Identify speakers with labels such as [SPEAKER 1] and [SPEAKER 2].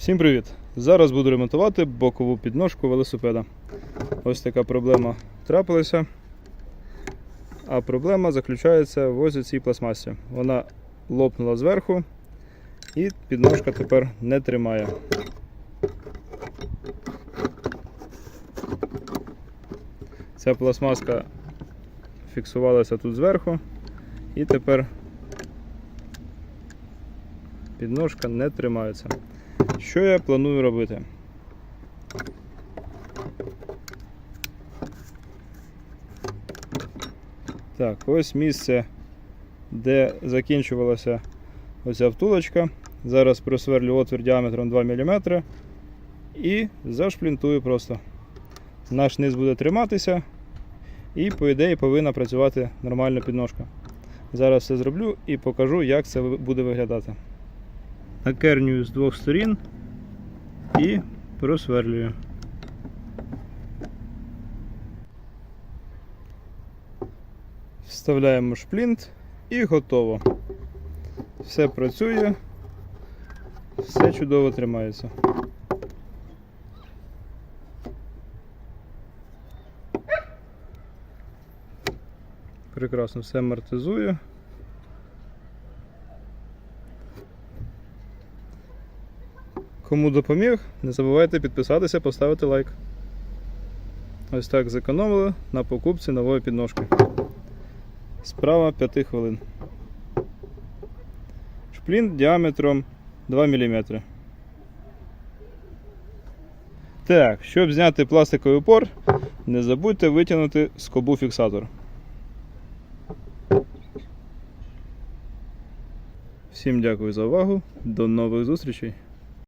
[SPEAKER 1] Всім привіт! Зараз буду ремонтувати бокову підножку велосипеда. Ось така проблема трапилася. А проблема заключається в ось цій пластмасі. Вона лопнула зверху і підножка тепер не тримає. Ця пластмаска фіксувалася тут зверху і тепер підножка не тримається. Що я планую робити? Так, ось місце, де закінчувалася оця втулочка. Зараз просверлю отвір діаметром 2 мм і зашплінтую просто. Наш низ буде триматися і, по ідеї, повинна працювати нормальна підножка. Зараз все зроблю і покажу, як це буде виглядати накернюю з двох сторін і просверлюю. Вставляємо шплінт і готово. Все працює, все чудово тримається. Прекрасно все амортизує. Кому допоміг, не забувайте підписатися, поставити лайк. Ось так зекономили на покупці нової підножки. Справа 5 хвилин. Шплінт діаметром 2 мм. Так, щоб зняти пластиковий упор, не забудьте витягнути скобу фіксатор. Всім дякую за увагу. До нових зустрічей!